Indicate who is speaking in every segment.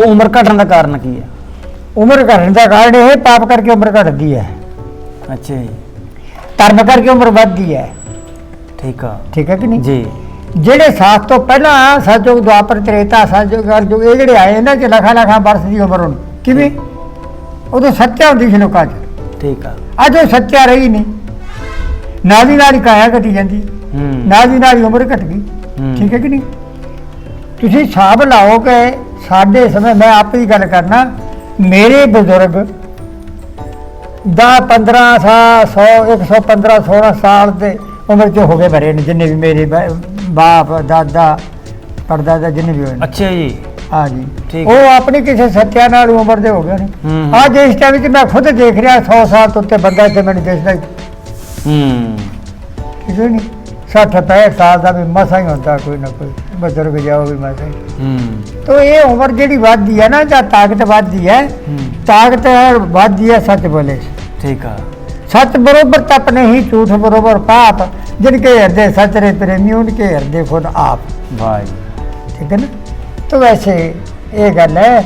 Speaker 1: ਉਹ ਉਮਰ ਘਟਣ ਦਾ ਕਾਰਨ ਕੀ ਹੈ?
Speaker 2: ਉਮਰ ਘਟਣ ਦਾ ਕਾਰਨ ਇਹ ਪਾਪ ਕਰਕੇ ਉਮਰ ਘਟਦੀ ਹੈ।
Speaker 1: ਅੱਛਾ ਜੀ।
Speaker 2: ਧਰਮ ਕਰਕੇ ਉਮਰ ਵੱਧਦੀ ਹੈ।
Speaker 1: ਠੀਕ ਆ।
Speaker 2: ਠੀਕ ਹੈ ਕਿ ਨਹੀਂ?
Speaker 1: ਜੀ।
Speaker 2: ਜਿਹੜੇ ਸਾਥ ਤੋਂ ਪਹਿਲਾਂ ਸਤਜੁਗ ਦੁਆਪਰ ਤ੍ਰੇਤਾ ਸਤਜੁਗ ਅਰਜੁਗ ਇਹ ਜਿਹੜੇ ਆਏ ਇਹਨਾਂ 'ਚ ਲੱਖਾਂ ਲੱਖਾਂ ਵਰਸ ਦੀ ਉਮਰ ਹੁਣ। ਕਿਵੇਂ? ਉਦੋਂ ਸੱਚਾ ਹੁੰਦੀ ਸੀ ਲੋਕਾਂ 'ਚ।
Speaker 1: ਠੀਕ ਆ।
Speaker 2: ਅੱਜ ਉਹ ਸੱਚਾ ਰਹੀ ਨਹੀਂ। ਨਾਲ ਦੀ ਨਾਲ ਹੀ ਕਾਇਆ ਘਟੀ ਜਾਂਦੀ।
Speaker 1: ਹੂੰ।
Speaker 2: ਨਾਲ ਦੀ ਨਾਲ ਹੀ ਉਮਰ ਘਟ ਗਈ। ਠੀਕ ਹੈ ਕਿ ਨਹੀਂ? ਤੁਸੀਂ ਹਿਸਾਬ ਲਾਓ ਕਿ ਸਾਡੇ ਸਮੇਂ ਮੈਂ ਆਪ ਹੀ ਗੱਲ ਕਰਨਾ ਮੇਰੇ ਬਜ਼ੁਰਗ ਦਾ 15 ਸਾਲ 100 115 16 ਸਾਲ ਦੇ ਉਮਰ ਚ ਹੋ ਗਏ ਨੇ ਜਿੰਨੇ ਵੀ ਮੇਰੇ ਬਾਪ ਦਾਦਾ ਪੜਦਾਦਾ ਜਿੰਨੇ ਵੀ ਹੋਏ ਨੇ।
Speaker 1: ਅੱਛਾ ਜੀ।
Speaker 2: ਹਾਂ ਜੀ
Speaker 1: ਠੀਕ
Speaker 2: ਉਹ ਆਪਣੀ ਕਿਸੇ ਸੱਚਿਆ ਨਾਲ ਉਮਰ ਦੇ ਹੋ ਗਏ ਨੇ। ਅੱਜ ਇਸ ਟਾਈਮ ਵਿੱਚ ਮੈਂ ਖੁਦ ਦੇਖ ਰਿਹਾ 100 ਸਾਲ ਤੋਂ ਉੱਤੇ ਬੰਦਾ ਇੱਥੇ ਮੈਨੂੰ ਦਿਸਦਾ ਹੀ
Speaker 1: ਹੂੰ।
Speaker 2: ਕਿਸੇ ਨਹੀਂ 60 65 ਸਾਲ ਦਾ ਵੀ ਮਸਾ ਹੀ ਹੁੰਦਾ ਕੋਈ ਨਾ ਕੋਈ। ਬਜ਼ੁਰਗ ਜਾਓ ਵੀ ਮੈਂ ਹੂੰ। ਤੋ ਇਹ ਉਮਰ ਜਿਹੜੀ ਵੱਧਦੀ ਹੈ ਨਾ ਜਾਂ ਤਾਕਤ ਵੱਧਦੀ ਹੈ ਤਾਕਤ ਵੱਧਦੀ ਹੈ ਸੱਚ ਬੋਲੇ।
Speaker 1: ਠੀਕ ਆ।
Speaker 2: ਸੱਚ ਬਰੋਬਰ ਤਪ ਨਹੀਂ ਝੂਠ ਬਰੋਬਰ ਪਾਪ ਜਿਨ ਕੇ ਹਿਰਦੇ ਸੱਚ ਰੇ ਪ੍ਰੇਮੀ ਉਨ ਕੇ ਹਿਰਦੇ
Speaker 1: ਖੁਦ ਆਪ।
Speaker 2: ਭਾਈ ਠੀਕ ਹੈ ਨਾ? ਤੋ ਵੈਸੇ ਇਹ ਗੱਲ ਹੈ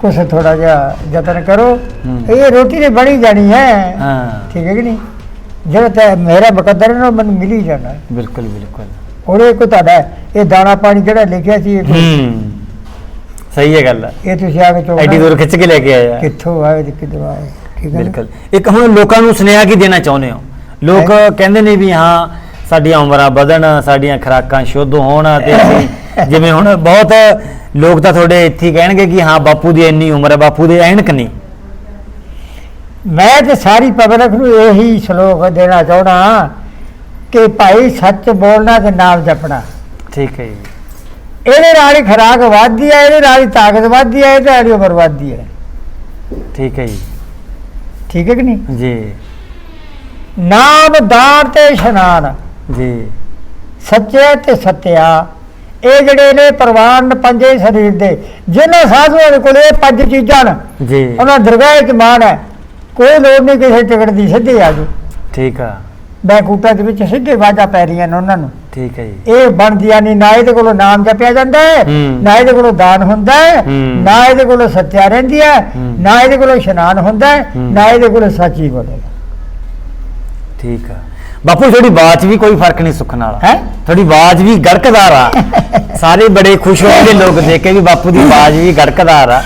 Speaker 2: ਕੁਛ ਥੋੜਾ ਜਿਹਾ ਯਤਨ
Speaker 1: ਕਰੋ।
Speaker 2: ਇਹ ਰੋਟੀ ਤੇ ਬਣੀ ਜਾਣੀ ਹੈ।
Speaker 1: ਹਾਂ।
Speaker 2: ਠੀਕ ਹੈ ਕਿ ਨਹੀਂ? ਜਿਹੜਾ ਤੇ ਮੇਰਾ ਮੁਕੱਦਰ ਨੂੰ ਮੈਨੂੰ ਮਿਲੀ ਜਾਣਾ।
Speaker 1: ਬਿਲਕੁਲ ਬਿਲਕੁਲ।
Speaker 2: ਹੁਣ ਇਹ ਕੋ ਤੁਹਾਡਾ ਇਹ ਦਾਣਾ ਪਾਣੀ ਜਿਹੜਾ ਲਿਖਿਆ ਸੀ ਇਹ ਕੋਈ-
Speaker 1: ਹੂੰ। ਸਹੀ ਹੈ ਗੱਲ
Speaker 2: ਇਹ ਤੁਸੀਂ ਆ ਕੇ
Speaker 1: ਐਡੀ ਦੂਰ ਖਿੱਚ ਕੇ ਲੈ ਕੇ ਆਇਆ
Speaker 2: ਕਿੱਥੋਂ ਆਏ ਤੇ ਕਿੱਥੋਂ ਆਏ? ਠੀਕ ਹੈ? ਨਾ?
Speaker 1: ਬਿਲਕੁਲ। ਇੱਕ ਹੁਣ ਲੋਕਾਂ ਨੂੰ ਸੁਨੇਹਾ ਕੀ ਦੇਣਾ ਚਾਹੁੰਦੇ ਹੋ? ਲੋਕ? ਕਹਿੰਦੇ ਨੇ ਵੀ ਹਾਂ ਸਾਡੀਆਂ ਉਮਰਾਂ ਵਧਣ ਸਾਡੀਆਂ ਖੁਰਾਕਾਂ ਸ਼ੁੱਧ ਹੋਣ ਤੇ ਅਸੀਂ ਜਿਵੇਂ ਹੁਣ ਬਹੁਤ ਲੋਕ ਤਾਂ ਤੁਹਾਡੇ ਇੱਥੇ ਹੀ ਕਹਿਣਗੇ ਕਿ ਹਾਂ ਬਾਪੂ ਦੀ ਇੰਨੀ ਉਮਰ ਹੈ ਬਾਪੂ ਦੇ ਐਨਕ ਨਹੀਂ
Speaker 2: ਮੈਂ ਤੇ ਸਾਰੀ ਪਬਲਿਕ ਨੂੰ ਇਹੀ ਸ਼ਲੋਕ ਦੇਣਾ ਚਾਹਣਾ ਕਿ ਭਾਈ ਸੱਚ ਬੋਲਣਾ ਤੇ ਨਾਮ ਜਪਣਾ।
Speaker 1: ਠੀਕ ਹੈ ਜੀ।
Speaker 2: ਇਹਦੇ ਨਾਲ ਹੀ ਖਰਾਕ ਵੱਧਦੀ ਹੈ ਇਹਦੇ ਨਾਲ ਹੀ ਤਾਕਤ ਵੱਧਦੀ ਹੈ ਇਹਦੇ ਨਾਲ ਹੀ ਉਮਰ ਵੱਧਦੀ ਹੈ।
Speaker 1: ਠੀਕ ਹੈ ਜੀ।
Speaker 2: ਠੀਕ ਹੈ ਕਿ ਨਹੀਂ?
Speaker 1: ਜੀ।
Speaker 2: ਨਾਮ ਦਾਨ ਤੇ ਇਸ਼ਨਾਨ।
Speaker 1: ਜੀ।
Speaker 2: ਸੱਚੇ ਤੇ ਸਤਿਆ। ਇਹ ਜਿਹੜੇ ਨੇ ਪ੍ਰਵਾਨ ਪੰਜੇ ਸਰੀਰ ਦੇ ਜਿਨ੍ਹਾਂ ਸਾਧੂਆਂ ਦੇ ਕੋਲ ਇਹ ਪੰਜ ਚੀਜ਼ਾਂ ਨੇ
Speaker 1: ਜੀ।
Speaker 2: ਉਹਨਾਂ ਦਰਗਾਹ ਚ ਮਾਣ ਹੈ। ਕੋਈ ਲੋੜ ਨਹੀਂ ਕਿਸੇ ਟਿਕਟ ਦੀ ਸਿੱਧੇ ਆ ਜਾਓ।
Speaker 1: ਠੀਕ ਆ।
Speaker 2: ਬੈਕੂਟਾ ਦੇ ਵਿੱਚ ਸਿੱਧੇ ਵਾਜਾ ਪੈ ਰਹੀਆਂ ਨੇ ਉਹਨਾਂ ਨੂੰ
Speaker 1: ਠੀਕ ਹੈ ਜੀ
Speaker 2: ਇਹ ਬਣਦੀਆਂ ਨਹੀਂ ਨਾ ਇਹਦੇ ਕੋਲੋਂ ਨਾਮ ਜਪਿਆ ਜਾਂਦਾ ਹੈ
Speaker 1: ਹੂੰ।
Speaker 2: ਨਾ ਇਹਦੇ ਕੋਲੋਂ ਦਾਨ ਹੁੰਦਾ ਹੈ
Speaker 1: ਹੂੰ।
Speaker 2: ਨਾ ਇਹਦੇ ਕੋਲੋਂ ਸੱਚਿਆ ਰਹਿੰਦੀ ਹੈ
Speaker 1: ਹੂੰ।
Speaker 2: ਨਾ ਇਹਦੇ ਕੋਲੋਂ ਇਸ਼ਨਾਨ ਹੁੰਦਾ ਹੈ
Speaker 1: ਹੂੰ।
Speaker 2: ਨਾ ਇਹਦੇ ਕੋਲੋਂ ਸੱਚੀ ਬੋਲੇ
Speaker 1: ਠੀਕ ਆ ਬਾਪੂ ਤੁਹਾਡੀ ਬਾਤ ਵੀ ਕੋਈ ਫ਼ਰਕ ਨਹੀਂ ਸੁੱਖਣ ਵਾਲਾ
Speaker 2: ਹੈ
Speaker 1: ਤੁਹਾਡੀ ਆਵਾਜ਼ ਵੀ ਗੜਕਦਾਰ ਆ ਸਾਰੇ ਬੜੇ ਖੁਸ਼ ਹੋਣਗੇ ਲੋਕ ਦੇਖ ਕੇ ਵੀ ਬਾਪੂ ਦੀ ਆਵਾਜ਼ ਵੀ ਗੜਕਦਾਰ ਆ